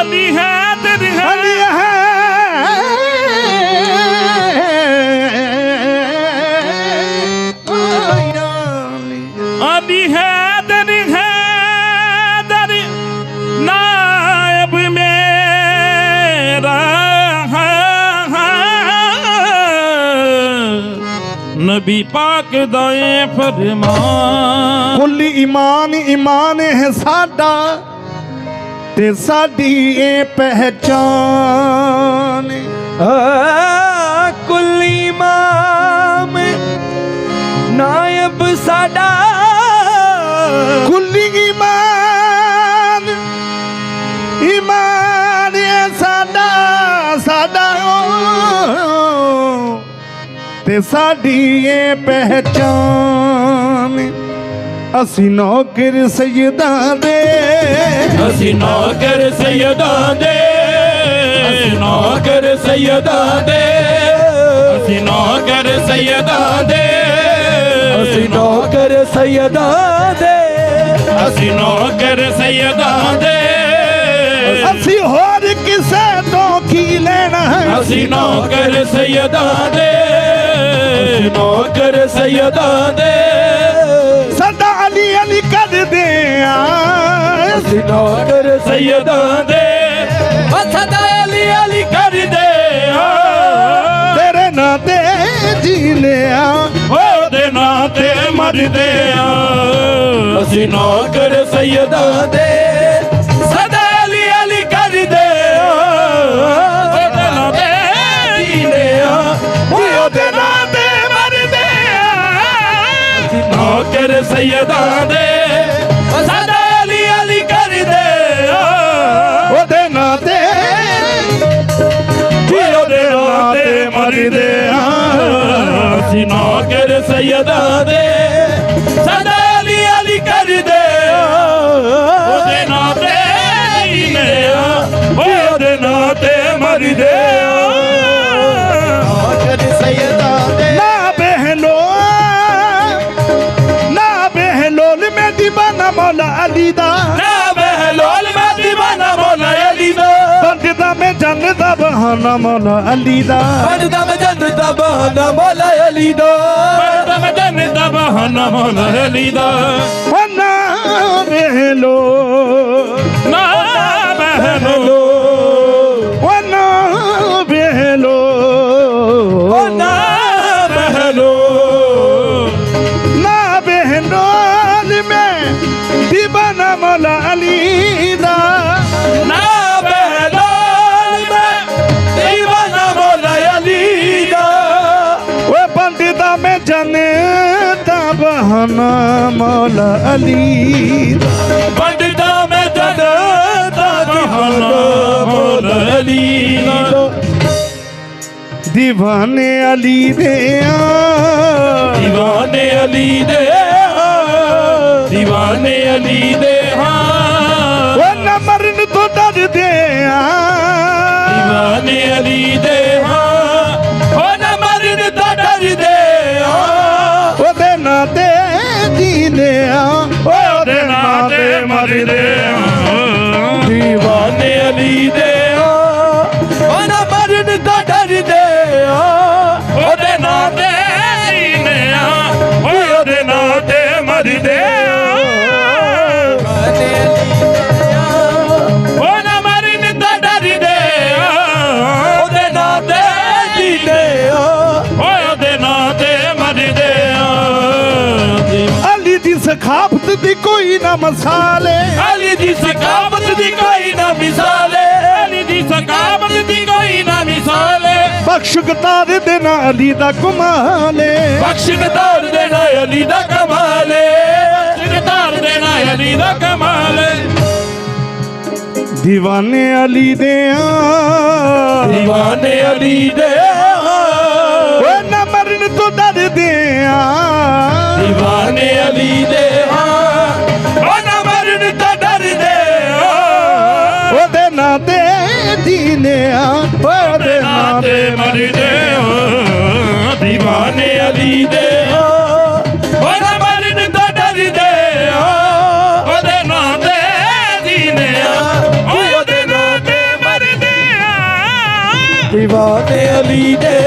ਅਲੀ ਹੈ ਹੈ। ਅਲੀ ਹੈ। ਅਲੀ ਹੈ ਦਿਲ ਹੈ ਦਰ ਨਾਇਬ ਮੇਰਾ ਨਬੀ ਪਾਕ ਦਾ ਇਹ ਤੇ ਸਾਡੀ ਇਹ ਪਹਿਚਾਨ ਆ ਇਮਾਮ ਨਾਇਬ ਸਾਡਾ ਕੁੱਲ ਈਮਾਨ ਈਮਾਨ ਹੈ ਸਾਡਾ ਸਾਡਾ ਤੇ ਸਾਡੀ ਇਹ ਪਹਿਚਾਨ ਅਸੀਂ ਨੌਕਰ ਸੈਯਦਾਂ ਦੇ। ਅਸੀਂ ਨੌਕਰ ਸੈਯਦਾਂ ਦੇ। ਨੌਕਰ ਸੈਯਦਾਂ ਦੇ। ਅਸੀਂ ਨੌਕਰ ਸੈਯਦਾਂ ਦੇ। ਅਸੀਂ ਨੌਕਰ ਸੈਯਦਾਂ ਦੇ। ਅਸੀਂ ਨੌਕਰ ਸੈਯਦਾਂ ਦੇ। ਅਸੀਂ ਹੋਰ ਕਿਸੇ ਤੋਂ ਕੀ ਲੈਣਾ ਹੈ? ਅਸੀਂ ਨੌਕਰ ਸੈਯਦਾਂ ਦੇ। ਨੌਕਰ ਸੈਯਦਾਂ ਦੇ। ਅਸੀਂ ਨੌਕਰ ਸੈਯਦਾਂ ਦੇ ਸਦਾ ਅਲੀ ਅਲੀ ਕਰਦੇ ਆ। ਤੇਰੇ ਨਾਂ ਤੇ ਜੀ ਲਿਆ, ਉਹਦੇ ਨਾਂ ਤੇ ਮਰਦੇ ਆ। ਅਸੀਂ ਨੌਕਰ ਸੈਯਦਾਂ ਦੇ ਸਦਾ ਅਲੀ ਅਲੀ ਕਰਦੇ ਆ। ਉਹਦੇ ਨਾਂ ਤੇ ਜੀਨੇ ਆ ਉਹਦੇ ਨਾਂ ਤੇ ਮਰਦੇ ਆ। ਅਸੀਂ ਨੌਕਰ ਸੈਯਦਾਂ ਦੇ ਬਹਾਨਾ ਮੌਲਾ ਅਲੀ ਦਾ। ਬਣਦਾ ਮੈਂ ਜੰਨਤ ਦਾ ਬਹਾਨਾ ਮੌਲਾ ਅਲੀ ਦਾ। ਮਰਦਾ ਮੈਂ ਜੰਨ ਦਾ ਬਹਾਨਾ ਮੌਲਾ ਅਲੀ ਦਾ। ਉਹ ਨਾ ਜਨਤਾ ਬਹਾਨਾ ਮੌਲਾ ਅਲੀ ਵੱਡਦਾ ਮੈਂ ਜਨਤਾ ਬਹਾਨਾ ਮੌਲਾ ਅਲੀ دیਵਾਨੇ ਅਲੀ ਦੇ ਆ। دیਵਾਨੇ ਅਲੀ ਦੇ دیਵਾਨੇ ਅਲੀ ਦੇ ਤੇ ਮਰਦੇ دیਵਾਨੇ ਅਲੀ ਦੇ ਹਾਂ ਉਹ ਨਾ ਮਰਨ ਆ। ਉਹਦੇ ਨਾਂ ਤੇ ਨਾਂ ਤੇ ਮਰਦੇ ਆ। ਉਹ ਨਾ ਮਰਨ ਤੋਂ ਡਰਦੇ ਆ। ਉਹਦੇ ਨਾਂ ਤੇ ਜੀਨੇ ਆ ਉਹਦੇ ਨਾਂ ਤੇ ਮਰਦੇ ਆ। ਅਲੀ ਦੀ ਸਖਾਫਤ ਦੀ ਕੋਈ ਨਾ ਮਸਾਲੇ। ਅਲੀ ਦੀ ਸਕਾਵਤ ਦੀ ਕੋਈ ਨਾ ਮਿਸਾਲੇ। ਅਲੀ ਦੀ ਸਕਾਵਤ ਦੀ ਕੋਈ ਨਾ ਮਿਸਾਲੇ। ਬਖਸ਼ਗਤਾਰ ਦੇ ਨਾਲ ਅਲੀ ਦਾ ਕਮਾਲੇ ਬਖਸ਼ਗਤਾਰ ਦੇ ਨਾਲ ਅਲੀ ਦਾ ਕਮਾਲੇ ਬਖਸ਼ਗਤਾਰ ਦੇ ਨਾਲ ਅਲੀ ਦਾ ਕਮਾਲੇ دیਵਾਨੇ ਅਲੀ ਦੇ ਆ। دیਵਾਨੇ ਅਲੀ ਦੇ ਆ। ਓ ਨਾ ਮਰਨ ਤੋਂ ਡਰਦੇ ਆ। دیਵਾਨੇ ਮਦੀਨਿਆ ਪਰਦੇ ਨਾ ਤੇ ਮਰਦੇ ਹੋ ਅਲੀ ਦੇ ਹੋ ਉਹਦਾ ਮਰਨ ਤੋਂ ਉਹਦੇ ਨਾਂ ਤੇ ਦੀਨਿਆ ਉਹਦੇ ਨਾਂ ਤੇ ਮਰਦੇ ਆ। ਅਲੀ ਦੇ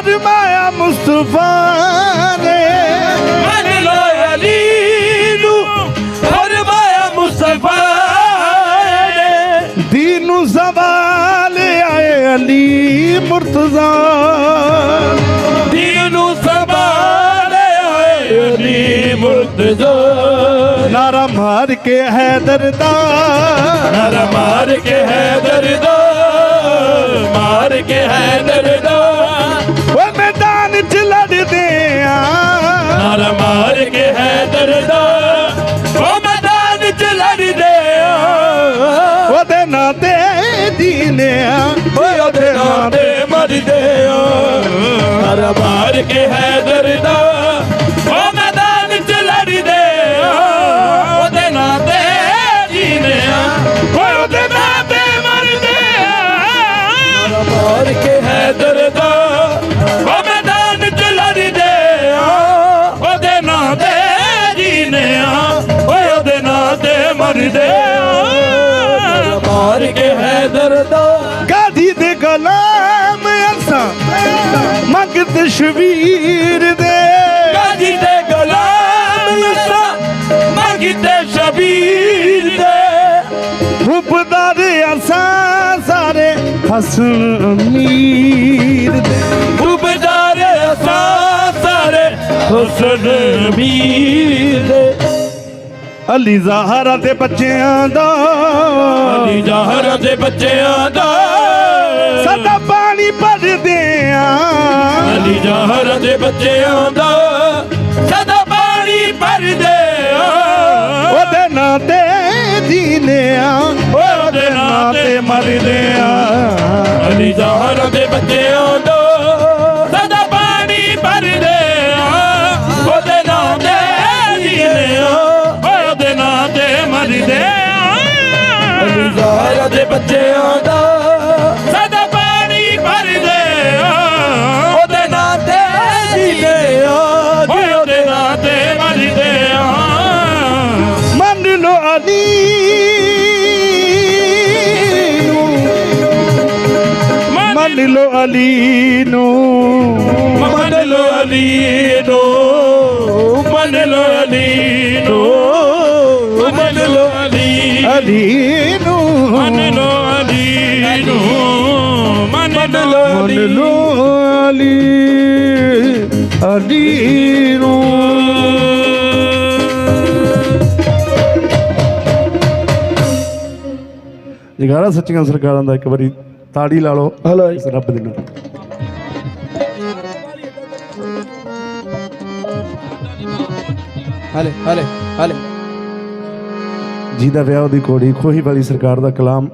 ਫਰਮਾਇਆ ਮੁਸਤਫਾ ਨੇ। ਮੰਨ ਲੋ ਅਲੀ ਨੂੰ ਫਰਮਾਇਆ ਮੁਸਤਫਾ ਨੇ। ਦੀਨ ਨੂੰ ਸਵਾਲ ਆਏ ਅਲੀ ਮੁਰਤਜ਼ਾ। ਦੀਨ ਨੂੰ ਸੰਭਾਲੇ ਹੋਏ ਅਲੀ ਮੁਰਤਜ਼ਾ। ਨਾਰਾ ਮਾਰ ਕੇ ਹੈਦਰ ਦਾ ਨਰ ਮਾਰ ਕੇ ਹੈਦਰ ਦਾ ਮਾਰ ਕੇ ਹੈਦਰ ਦਾ ਨਰ ਮਾਰ ਕੇ ਹੈਦਰ ਦਾ। ਉਹ ਮੈਦਾਨ ਚ ਲੜਦੇ ਆ। ਉਹਦੇ ਨਾਂ ਤੇ ਦੀਨੇ ਆ। ਓਏ ਉਹਦੇ ਨਾਂ ਤੇ ਮਰਦੇ ਆ। ਨਰ ਮਾਰ ਕੇ ਹੈਦਰ ਦਾ। ਤਸ਼ਵੀਰ ਦੇ। ਗਾਜੀ ਦੇ ਗੁਲਾਮ ਅਸਾਂ ਮੰਗਦੇ ਸ਼ਬੀਰ ਦੇ। ਹੁਬਦਾਰ ਅਸਾਂ ਸਾਰੇ ਹਸਨ ਅਮੀਰ ਦੇ। ਉਬਦਾਰ ਅਸਾਂ ਸਾਰੇ ਹੁਸਨ ਮੀਰ ਦੇ। ਅਲੀ ਜ਼ਹਰਾ ਦੇ ਬੱਚਿਆਂ ਦਾ। ਅਲੀ ਜਹਰ ਦੇ ਬੱਚਿਆਂ ਦਾ। ਸਦਾ ਪਾਣੀ ਭਰਦੇ ਅਲੀ ਜਹਰ ਦੇ ਬੱਚਿਆਂ ਦਾ ਸਦਾ ਪਾਣੀ ਭਰਦੇ ਉਹਦੇ ਨਾਂ ਤੇ ਜੀਨੇ ਆ। ਉਹਦੇ ਨਾਂ ਤੇ ਮਰਦੇ ਆ। ਅਲੀ ਜਹਰ ਦੇ ਬੱਚਿਆਂ ਦਾ ਸਦਾ ਪਾਣੀ ਭਰਦੇ ਆ। ਉਹਦੇ ਨਾਂ ਤੇ ਜੀਨੇ ਆ। ਉਹਦੇ ਨਾਂ ਤੇ ਮਰਦੇ ਆ। ਅਲੀ ਜਹਰ ਦੇ ਬੱਚਿਆਂ ਦਾ ਮੰਨ ਲੋ ਅਲੀ ਨੂੰ ਮੰਨ ਲੋ ਅਲੀ ਨੂੰ ਮੰਨ ਲੋ ਅਲੀ ਨੂੰ ਮੰਨ ਲੋ ਅਲੀ ਅਲੀ ਨੂੰ ਮੰਨ ਲੋ ਅਲੀ ਨੂੰ ਦਾ ਤਾੜੀ ਲਾ ਲਓ। ਹਲੋ ਇਸ ਰੱਬ ਦੇ ਨਾਲ ਹਲੇ ਹਲੇ ਹਲੇ। ਜਿਹਦਾ ਵਿਆਹ ਉਹਦੀ ਕੋੜੀ ਖੋਹੀ ਵਾਲੀ ਸਰਕਾਰ ਦਾ ਕਲਾਮ